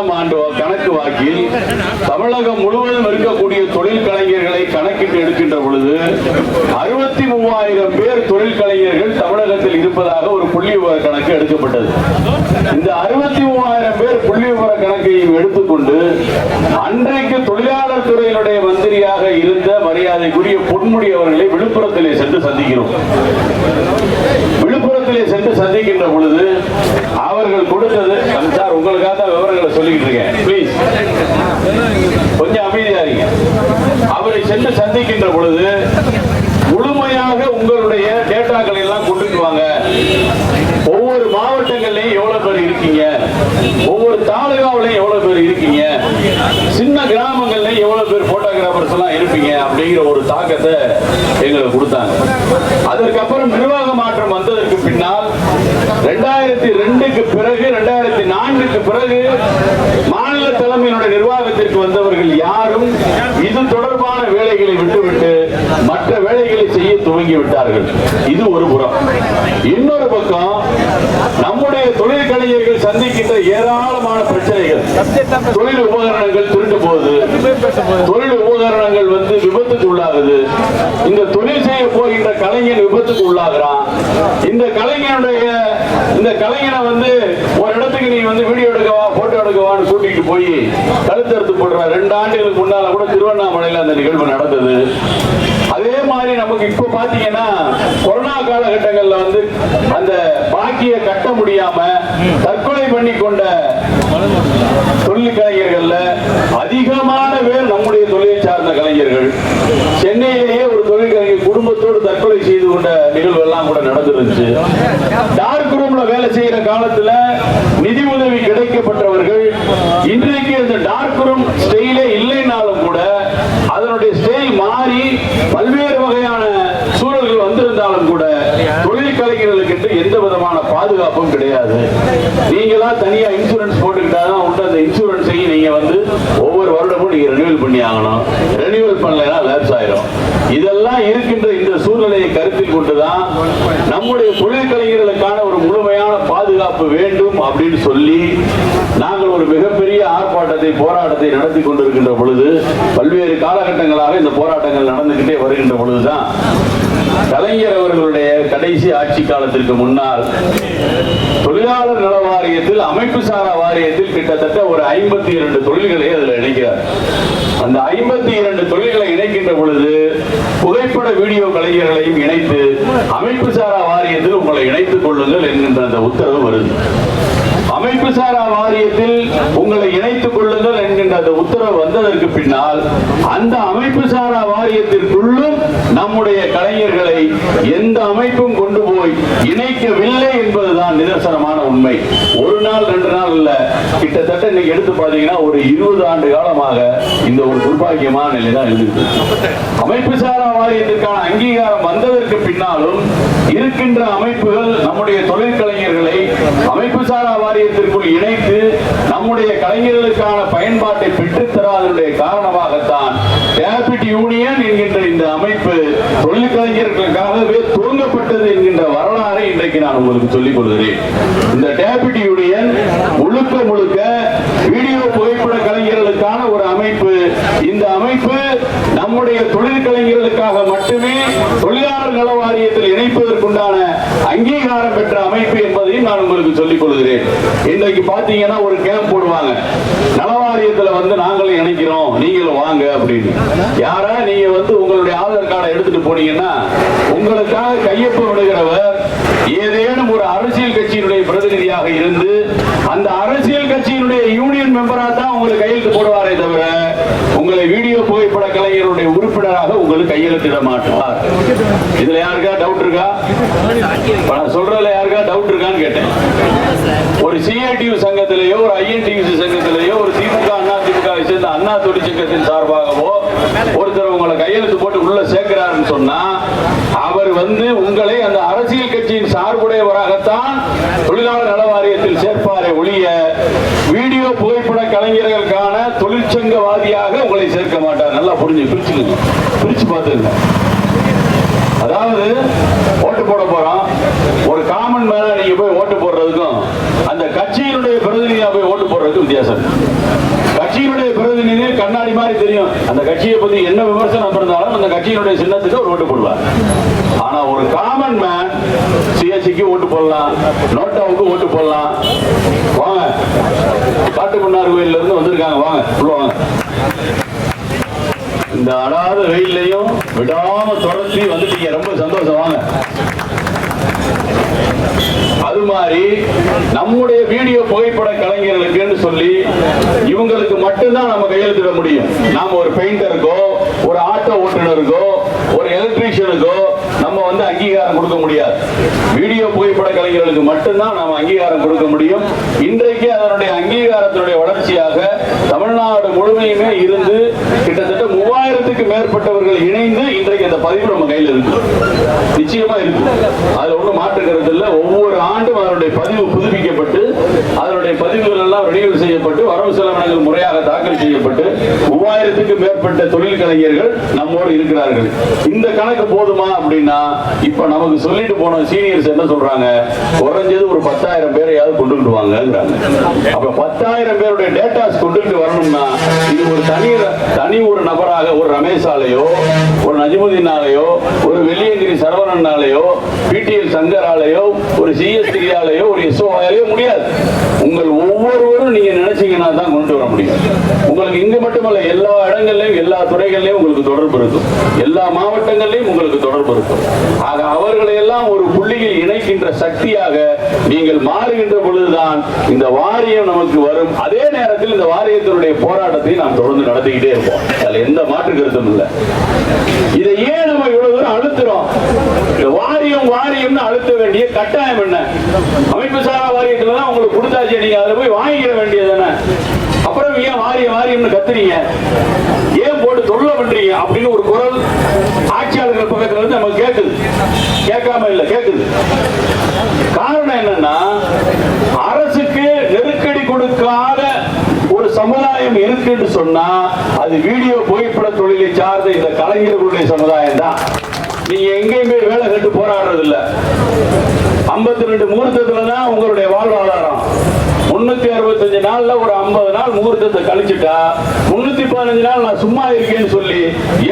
இரண்டாம் ஆண்டு கணக்கு வாக்கில் தமிழகம் முழுவதும் இருக்கக்கூடிய தொழில் கலைஞர்களை கணக்கிட்டு எடுக்கின்ற பொழுது அறுபத்தி மூவாயிரம் பேர் தொழில் கலைஞர்கள் தமிழகத்தில் இருப்பதாக ஒரு புள்ளி விவர கணக்கு எடுக்கப்பட்டது. இந்த அறுபத்தி மூவாயிரம் பேர் புள்ளி விவர கணக்கையும் எடுத்துக்கொண்டு அன்றைக்கு தொழிலாளர் துறையினுடைய மந்திரியாக இருந்த மரியாதைக்குரிய பொன்முடி அவர்களை விழுப்புரத்திலே சென்று சந்திக்கிறோம். இடத்திலே சென்று சந்திக்கின்ற பொழுது அவர்கள் கொடுத்தது சார் உங்களுக்காக தான் விவரங்களை சொல்லிக்கிட்டு இருக்கேன். ப்ளீஸ் கொஞ்சம் அமைதியா இருங்க. அவரை சென்று சந்திக்கின்ற பொழுது முழுமையாக உங்களுடைய டேட்டாக்களை எல்லாம் கொண்டுட்டு வாங்க. ஒவ்வொரு மாவட்டங்கள்லையும் எவ்வளவு பேர் இருக்கீங்க? ஒவ்வொரு தாலுகாவிலையும் எவ்வளவு பேர் இருக்கீங்க? சின்ன கிராமங்கள்லயும் எவ்வளவு பேர் போட்டோகிராஃபர்ஸ் எல்லாம் இருப்பீங்க அப்படிங்கிற ஒரு தாக்கத்தை எங்களுக்கு கொடுத்தாங்க. அதற்கப்புறம் நிர்வாக மாற்றம் வந்ததற்கு பின்னால் ரெண்டாயிரத்தி ரெண்டுக்கு பிறகு ரெண்டாயிரத்தி நான்குக்கு பிறகு மாநில தலைமையினுடைய நிர்வாகத்திற்கு வந்தவர்கள் யாரும் இது தொடர்பான வேலைகளை விட்டுவிட்டு மற்ற வேலைகளை செய்ய துவங்கி விட்டார்கள் இது ஒரு புறம். இன்னொரு பக்கம் நம்முடைய தொழில் கலைஞர்கள் சந்திக்கின்ற ஏராளமான பிரச்சனைகள். தொழில் உபகரணங்கள் திருண்டு போகுது. தொழில் உபகரணங்கள் வந்து விபத்துக்கு உள்ளாகுது. இந்த தொழில் செய்ய போகின்ற கலைஞன் விபத்துக்கு உள்ளாகிறான். இந்த கலைஞனுடைய இந்த கலைஞனை வந்து ஒரு இடத்துக்கு நீ வந்து வீடியோ எடுக்கவா போட்டோ எடுக்கவான்னு கூட்டிட்டு போய் கழுத்தறுத்து போடுற ரெண்டு ஆண்டுகளுக்கு முன்னால கூட திருவண்ணாமலையில அந்த நிகழ்வு நடந்தது. அதே மாதிரி நமக்கு இப்ப பாத்தீங்கன்னா கொரோனா காலகட்டங்கள்ல வந்து அந்த பாக்கிய கட்ட முடியாம தற்கொலை பண்ணி கொண்ட தொழில் கலைஞர்கள்ல அதிகமான பேர் நம்முடைய தொழிலை சார்ந்த கலைஞர்கள் சென்னையிலேயே ஒரு தொழில் கலைஞர் குடும்பத்தோடு தற்கொலை செய்து கொண்ட நிகழ்வு எல்லாம் கூட நடந்துருச்சு. டார்க் ரூம்ல வேலை செய்யற காலத்துல நிதி உதவி கிடைக்கப்பட்டவர்கள் இன்றைக்கு இந்த டார்க் ரூம் ஸ்டைலே இல்லைனாலும் கூட அதனுடைய ஸ்டைல் மாறி பல்வேறு வகையான சூழல்கள் வந்திருந்தாலும் கூட தொழில் கலைஞர்களுக்கு எந்த விதமான பாதுகாப்பும் கிடையாது. நீங்களா தனியா இன்சூரன்ஸ் போட்டுக்கிட்டாதான் அந்த இன்சூரன்ஸையும் நீங்க வந்து ஒவ்வொரு வருடமும் நீங்க ரெனியூவல் பண்ணி ஆகணும். ரெனியூவல் பண்ணலைன்னா லேப்ஸ் ஆயிரும். இதெல்லாம் இருக்கின்ற இந்த சூழ்நிலையை கருத்தில் கொண்டுதான் நம்முடைய தொழில் கலைஞர்களுக்கான ஒரு முழுமையான பாதுகாப்பு வேண்டும் அப்படின்னு சொல்லி நாங்கள் ஒரு மிகப்பெரிய ஆர்ப்பாட்டத்தை போராட்டத்தை நடத்தி கொண்டிருக்கின்ற பொழுது பல்வேறு காலகட்டங்களாக இந்த போராட்டங்கள் நடந்துகிட்டே வருகின்ற பொழுதுதான் கலைஞர் அவர்களுடைய கடைசி ஆட்சி காலத்திற்கு முன்னால் தொழிலாளர் நல வாரியத்தில் அமைப்பு சாரா வாரியத்தில் கிட்டத்தட்ட ஒரு ஐம்பத்தி இரண்டு தொழில்களை அதில் இணைக்கிறார். அந்த ஐம்பத்தி இரண்டு தொழில்களை இணைக்கின்ற பொழுது புகைப்பட வீடியோ கலைஞர்களையும் இணைத்து அமைப்பு சாரா வாரியத்தில் உங்களை இணைத்துக் கொள்ளுங்கள் என்கின்ற அந்த உத்தரவு வருது. அமைப்பு சாரா வாரியத்தில் உங்களை இணைத்துக் கொள்ளுங்கள் என்கின்ற அந்த உத்தரவு வந்ததற்கு பின்னால் அந்த அமைப்பு சாரா வாரியத்திற்குள்ளும் நம்முடைய கலைஞர்களை எந்த அமைப்பும் கொண்டு போய் இணைக்கவில்லை என்பதுதான் நிதர்சனமான உண்மை. ஒரு நாள் ரெண்டு நாள் இல்ல கிட்டத்தட்ட இன்னைக்கு எடுத்து பாத்தீங்கன்னா ஒரு இருபது ஆண்டு காலமாக இந்த ஒரு துர்பாகியமான நிலை தான் அமைப்பு சாரா வாரியத்திற்கான அங்கீகாரம் வந்ததற்கு பின்னாலும் இருக்கின்ற அமைப்புகள் நம்முடைய தொழிற்கலைஞர்களை அமைப்பு சாரா வாரியத்திற்குள் இணைத்து நம்முடைய கலைஞர்களுக்கான பயன்பாட்டை பெற்றுத்தராதனுடைய காரணமாகத்தான் டேபிட் யூனியன் என்கின்ற இந்த அமைப்பு தொழிற்கலைஞர்களுக்காகவே துவங்கப்பட்டது என்கின்ற வரலாறை இன்றைக்கு நான் உங்களுக்கு சொல்லிக் கொள்கிறேன். இந்த டேபிட் முழுக்க முழுக்க வீடியோ புகைப்பட கலைஞர்களுக்கான ஒரு அமைப்பு. இந்த அமைப்பு நம்முடைய தொழிற்கலைஞர்களுக்காக மட்டுமே தொழிலாளர் நல வாரியத்தில் இணைப்பதற்குண்டான அங்கீகாரம் பெற்ற அமைப்பு என்பதையும் நான் உங்களுக்கு சொல்லிக் கொள்கிறேன். இன்றைக்கு பாத்தீங்கன்னா ஒரு கேம்ப் போடுவாங்க. நலவாரியத்துல வந்து நாங்களும் இணைக்கிறோம் நீங்களும் வாங்க அப்படின்னு. யாரா? நீங்க வந்து உங்களுடைய ஆதார் கார்டை எடுத்துட்டு போனீங்கன்னா உங்களுக்காக கையொப்பம் விடுகிறவர் ஏதேனும் ஒரு அரசியல் கட்சியினுடைய பிரதிநிதியாக இருந்து அந்த அரசியல் கட்சியினுடைய யூனியன் மெம்பரா தான் உங்களுக்கு கையெழுத்து போடுவாரே தவிர உங்களை வீடியோ புகைப்பட கலைஞருடைய உறுப்பினராக உங்களுக்கு கையெழுத்திட மாட்டார். இதுல யாருக்கா டவுட் இருக்கா? சொல்றதுல யாருக்கா டவுட் இருக்கான்னு கேட்டேன். ஒரு சிஐடியு சங்கத்திலேயோ ஒரு ஐஎன்டியூசி சங்கத்திலேயோ ஒரு திமுக அண்ணா திமுக சேர்ந்த அண்ணா தொழிற்சங்கத்தின் சார்பாகவோ ஒருத்தர் உங்களை கையெழுத்து போட்டு உள்ள சேர்க்கிறாருன்னு சொன்னா அவர் வந்து உங்களை அந்த அரசியல் கட்சியின் சார்புடையவராகத்தான் தொழிலாளர் நல ஒழிய வீடியோ புகைப்பட கலைஞர்களுக்கான தொழிற்சங்கவாதியாக உங்களை சேர்க்க மாட்டார். நல்லா புரிஞ்சு பிரிச்சுக்கோங்க. பிரிச்சு பார்த்துங்க அதாவது ஓட்டு போட போறோம் ஒரு காமன் மேல நீங்க போய் ஓட்டு போடுறதுக்கும் அந்த கட்சியினுடைய பிரதிநிதியா போய் ஓட்டு போடுறதுக்கும் வித்தியாசம். கண்ணாடி மாதிரி தெரியும். அந்த கட்சியை பத்தி என்ன விமர்சனம் இருந்தாலும் அந்த கட்சியினுடைய சின்னத்துக்கு ஒரு ஓட்டு போடுவார். ஆனா ஒரு காமன் மேன் சிஎஸ்சிக்கு ஓட்டு போடலாம் நோட்டாவுக்கு ஓட்டு போடலாம். வாங்க. காட்டுமன்னார் கோயில்ல இருந்து வந்திருக்காங்க. வாங்க. உள்ள வாங்க. இந்த அடாத வெயிலையும் விடாம தொடர்ச்சி வந்துட்டீங்க. ரொம்ப சந்தோஷம். வாங்க. அது மாதிரி நம்முடைய வீடியோ புகைப்பட கலைஞர்களுக்குன்னு சொல்லி இவங்களுக்கு தான் நம்ம கையெழுத்திட முடியும். நாம ஒரு பெயிண்டருக்கோ ஒரு ஆட்டோ ஓட்டுநருக்கோ ஒரு எலக்ட்ரீஷியனுக்கோ நம்ம வந்து அங்கீகாரம் கொடுக்க முடியாது. வீடியோ புகைப்பட கலைஞர்களுக்கு மட்டும்தான் நாம் அங்கீகாரம் கொடுக்க முடியும். இன்றைக்கு அதனுடைய அங்கீகாரத்தினுடைய வளர்ச்சியாக தமிழ்நாடு முழுமையுமே இருந்து கிட்டத்தட்ட மூவாயிரத்துக்கு மேற்பட்டவர்கள் இணைந்து இன்றைக்கு அந்த பதிவு நம்ம கையில் இருக்கு. நிச்சயமா இருக்கு. அதுல ஒண்ணும் மாற்றுக்கிறது இல்லை. ஒவ்வொரு ஆண்டும் அதனுடைய பதிவு புதுப்பிக்கப்பட்டு அதனுடைய பதிவுகள் எல்லாம் ரெனியூல் செய்யப்பட்டு வரவு செலவினங்கள் முறையாக தாக்கல் செய்யப்பட்டு மூவாயிரத்துக்கு மேற்பட்ட தொழில் கலைஞர்கள் நம்மோடு இருக்கிறார்கள். இந்த கணக்கு போதுமா அப்படின்னா இப்ப நமக்கு சொல்லிட்டு போன சீனியர்ஸ் என்ன சொல்றாங்க? குறைஞ்சது ஒரு பத்தாயிரம் பேரையாவது கொண்டு வாங்கங்கிறாங்க அப்ப பத்தாயிரம் பேருடைய டேட்டாஸ் கொண்டு வரணும்னா ஒரு தனி தனி ஒரு நபராக ஒரு ரமேஷாலேயோ ஒரு நஜிமுதீனாலேயோ ஒரு வெள்ளியங்கிரி சரவணனாலேயோ பிடிஎல் சங்கராலேயோ ஒரு சிஎஸ்டியாலேயோ ஒரு எஸ்ஓஆலேயோ முடியாது. உங்கள் ஒவ்வொரு ஒவ்வொருவரும் நீங்க நினைச்சீங்கன்னா தான் கொண்டு வர முடியும். உங்களுக்கு இங்க மட்டுமல்ல எல்லா இடங்கள்லயும் எல்லா துறைகள்லயும் உங்களுக்கு தொடர்பு இருக்கும். எல்லா மாவட்டங்கள்லயும் உங்களுக்கு தொடர்பு இருக்கும். ஆக அவர்களை எல்லாம் ஒரு புள்ளியில் இணைக்கின்ற சக்தியாக நீங்கள் மாறுகின்ற பொழுதுதான் இந்த வாரியம் நமக்கு வரும். அதே நேரத்தில் இந்த வாரியத்தினுடைய போராட்டத்தை நாம் தொடர்ந்து நடத்திக்கிட்டே இருப்போம். அதுல எந்த மாற்று கருத்தும் இல்லை. இதை ஏன் நம்ம இவ்வளவு தூரம் அழுத்துறோம்? வாரியம் வாரியம்னு அழுத்த வேண்டிய கட்டாயம் என்ன? அமைப்பு சாரா வாரியத்துல தான் உங்களுக்கு கொடுத்தாச்சு. நீங்க அதுல போய் வாங்கிக்கிற வேண்டியது தானே அப்புறம் ஏன் வாரியம் வாரியம்னு கத்துறீங்க? ஏன் போட்டு தொல்லை பண்றீங்க? அப்படின்னு ஒரு குரல் ஆட்சியாளர்கள் பக்கத்துல இருந்து நமக்கு கேட்குது கேட்காம இல்ல கேட்குது காரணம் என்னன்னா அரசுக்கு நெருக்கடி கொடுக்காத ஒரு சமுதாயம் இருக்குன்னு சொன்னா அது வீடியோ புகைப்பட தொழிலை சார்ந்த இந்த கலைஞர்களுடைய சமுதாயம் தான் நீங்க எங்கேயுமே வேலை கட்டு போராடுறது இல்ல ஐம்பத்தி ரெண்டு முகூர்த்தத்துல தான் உங்களுடைய வாழ்வாதாரம். முன்னூத்தி அறுபத்தஞ்சு நாள்ல ஒரு ஐம்பது நாள் முகூர்த்தத்தை கழிச்சுட்டா முன்னூத்தி பதினஞ்சு நாள் நான் சும்மா இருக்கேன்னு சொல்லி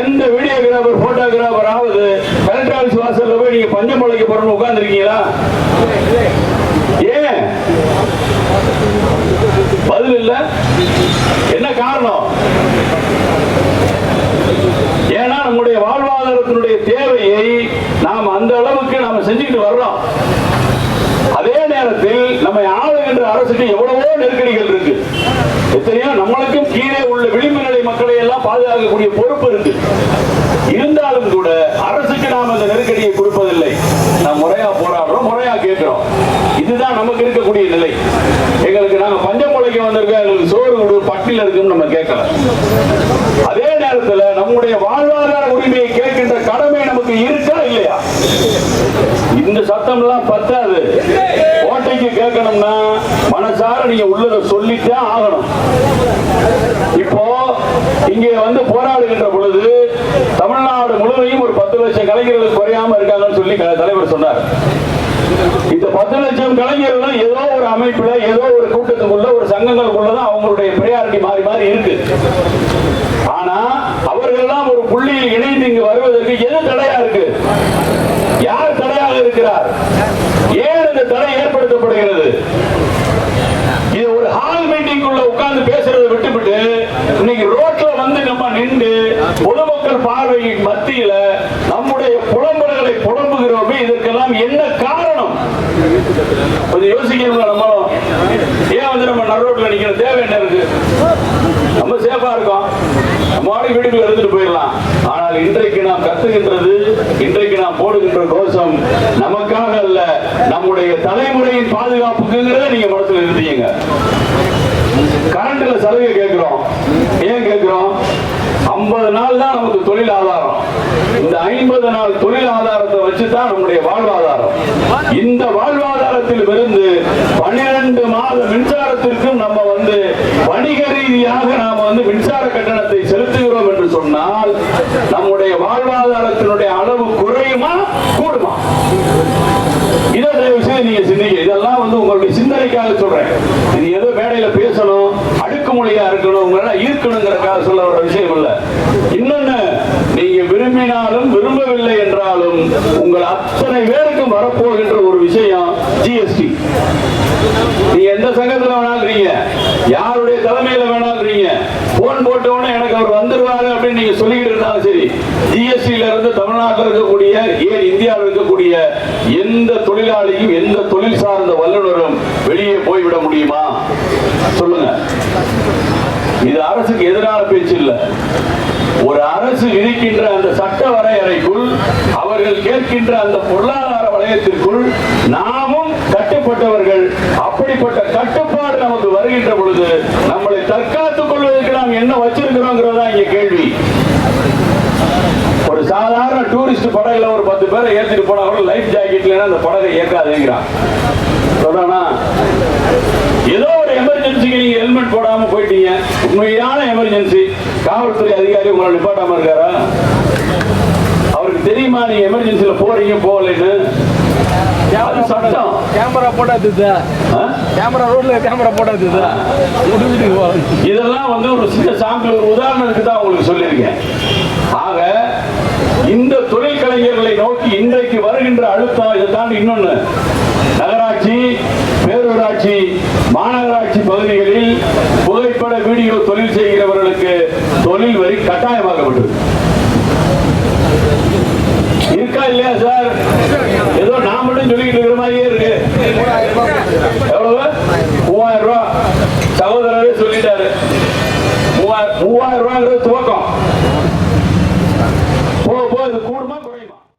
எந்த வீடியோகிராபர் போட்டோகிராபர் ஆகுது கலெக்டர் ஆஃபீஸ் வாசல்ல போய் நீங்க பஞ்சம் பழைக்க போறோம்னு உட்கார்ந்துருக்கீங்களா? ஏன்? பதில் இல்ல? என்ன காரணம்? ஏன்னா நம்முடைய வாழ்வாதாரத்தினுடைய தேவையை நாம் அந்த அளவுக்கு நாம செஞ்சுக்கிட்டு வர்றோம் அதே நேரத்தில் நம்மை ஆளுகின்ற அரசுக்கு எவ்வளவோ இருக்கு. எத்தனையோ நம்மளுக்கும் கீழே உள்ள விளிம்பு நிலை மக்களை எல்லாம் பாதுகாக்கக்கூடிய பொறுப்பு இருக்கு. இருந்தாலும் கூட அரசுக்கு நாம் அந்த நெருக்கடியை கொடுப்பதில்லை. நாம் முறையா போராடுறோம் முறையா கேட்கிறோம். இதுதான் நமக்கு இருக்கக்கூடிய நிலை. எங்களுக்கு நாங்க பஞ்சம் முளைக்க வந்திருக்கோம் எங்களுக்கு சோறு கொடு பட்டியல் இருக்குன்னு நம்ம கேட்கல. அதே நேரத்தில் நம்முடைய வாழ்வாதார உரிமையை கேட்கின்ற கடமை நமக்கு இருக்கா இல்லையா? இந்த சத்தம் எல்லாம் பத்தாது. ஓட்டைக்கு கேட்கணும்னா மனசார நீங்க உள்ளதை சொல்லித்தான் ஆகணும். இப்போ இங்கே வந்து போராடுகின்ற பொழுது தமிழ்நாடு முழுமையும் ஒரு பத்து லட்சம் கலைஞர்கள் குறையாம இருக்காங்கன்னு சொல்லி க- தலைவர் சொன்னார். இந்த பத்து லட்சம் கலைஞர்கள் ஏதோ ஒரு அமைப்புல ஏதோ ஒரு கூட்டத்துக்குள்ள ஒரு சங்கங்களுக்குள்ளதான் அவங்களுடைய பிரையாரிட்டி மாறி மாறி இருக்கு. ஆனா அவர்கள்லாம் ஒரு புள்ளியில் இணைந்து இங்கு வருவதற்கு எது தடையா இருக்கு யார் தடையாக இருக்கிறார் ஏன் இந்த தடை ஏற்படுத்தப்படுகிறது இது ஒரு ஹால் மீட்டிங்குள்ள உட்கார்ந்து பேசுறதை விட்டுவிட்டு இன்னைக்கு ரோட்ல வந்து நம்ம நின்று பொதுமக்கள் பார்வையின் மத்தியில நம்முடைய புலம்பல்களை புலம்புகிறோமே இதற்கெல்லாம் என்ன காரணம்? கொஞ்சம் யோசிக்கணும் நம்மளும் ஏன் வந்து நம்ம நடுரோட்டில் நிக்கிற தேவை என்ன இருக்கு? நம்ம சேஃபா இருக்கோம். நம்ம வாடி வீட்டுக்குள்ள இருந்துட்டு போயிடலாம். ஆனால் இன்றைக்கு நாம் கத்துகின்றது இன்றைக்கு நாம் போடுகின்ற கோஷம் நமக்காக அல்ல நம்முடைய தலைமுறையின் பாதுகாப்புக்குங்கிறத நீங்க மனசுல இருந்தீங்க கரண்ட்ல சலுகை கேட்கிறோம். ஏன் கேட்கிறோம்? ஐம்பது நாள் தான் நமக்கு தொழில் ஆதாரம். இந்த ஐம்பது நாள் தொழில் ஆதாரத்தை வச்சு தான் நம்முடைய வாழ்வாதாரம். இந்த வாழ்வாதாரத்தில் இருந்து பன்னிரண்டு மாத மின்சாரத்திற்கும் நம்ம வந்து வணிக ரீதியாக நாம வந்து மின்சார கட்டணத்தை செலுத்துகிறோம் என்று சொன்னால் நம்முடைய வாழ்வாதாரத்தினுடைய அளவு குறையுமா கூடுமா? இதை தயவு செய்து நீங்க சிந்திக்க இதெல்லாம் வந்து உங்களுடைய சிந்தனைக்காக சொல்றேன். இது ஏதோ மேடையில பேசணும் அடுக்குமொழியா இருக்கணும் உங்களை ஈர்க்கணுங்கிறதுக்காக சொல்ல ஒரு விஷயம் இல்ல இன்னும் விரும்பவில்லை என்றாலும் உங்கள் அத்தனை பேருக்கும் வரப்போகின்ற ஒரு விஷயம் ஜிஎஸ்டி நீ எந்த சங்கத்துல வேணாலும் யாருடைய தலைமையில வேணாலும் போன் போட்ட உடனே எனக்கு அவர் வந்துருவாரு அப்படின்னு நீங்க சொல்லிக்கிட்டு இருந்தாலும் சரி ஜிஎஸ்டியில இருந்து தமிழ்நாட்டில் இருக்கக்கூடிய ஏன் இந்தியாவில் இருக்கக்கூடிய எந்த தொழிலாளியும் எந்த தொழில் சார்ந்த வல்லுநரும் வெளியே போய்விட முடியுமா? சொல்லுங்க. அரசுக்கு எதிரான பேச்சு இல்லை. ஒரு அரசு விதிக்கின்ற அந்த சட்ட வரையறைக்குள் அவர்கள் கேட்கின்ற அந்த பொருளாதார வளையத்திற்குள் நாமும் கட்டுப்பட்டவர்கள். அப்படிப்பட்ட கட்டுப்பாடு நமக்கு வருகின்ற பொழுது நம்மளை தற்காத்துக் கொள்வதற்கு நாம் என்ன வச்சிருக்கிறோங்கிறதா இங்க கேள்வி. ஒரு சாதாரண டூரிஸ்ட் படகுல ஒரு பத்து பேரை ஏற்றிட்டு போனா கூட லைஃப் ஜாக்கெட் இல்லைன்னா அந்த படகை இயக்காதுங்கிறான் சொல்றானா? ஏதோ ஒரு எமர்ஜென்சிக்கு நீங்க ஹெல்மெட் போடாம போயிட்டீங்க. உண்மையான எமர்ஜென்சி காவல்துறை அதிகாரி உங்களை நிப்பாட்டாம இருக்காரா? அவருக்கு தெரியுமா நீங்க எமர்ஜென்சில போறீங்க போகலைன்னு? சட்டம். கேமரா போடாது? கேமரா ரோட்ல கேமரா போடாது இதெல்லாம் வந்து ஒரு சின்ன சாம்பிள் ஒரு உதாரணத்துக்கு தான் உங்களுக்கு சொல்லியிருக்கேன். ஆக இந்த தொழில் கலைஞர்களை நோக்கி இன்றைக்கு வருகின்ற அழுத்தம் இதை தாண்டி இன்னொன்னு. நகராட்சி பேரூராட்சி மாநகராட்சி பகுதிகளில் புகைப்பட வீடியோ தொழில் செய்கிறவர்களுக்கு தொழில் வரி கட்டாயமாக்கப்பட்டது இருக்கா இல்லையா சார்? ஏதோ நான் மட்டும் சொல்லிட்டு இருக்கிற மாதிரியே இருக்கு. எவ்வளவு? மூவாயிரம் ரூபாய் சகோதரரே சொல்லிட்டாரு. மூவாயிரம் ரூபாங்கிறது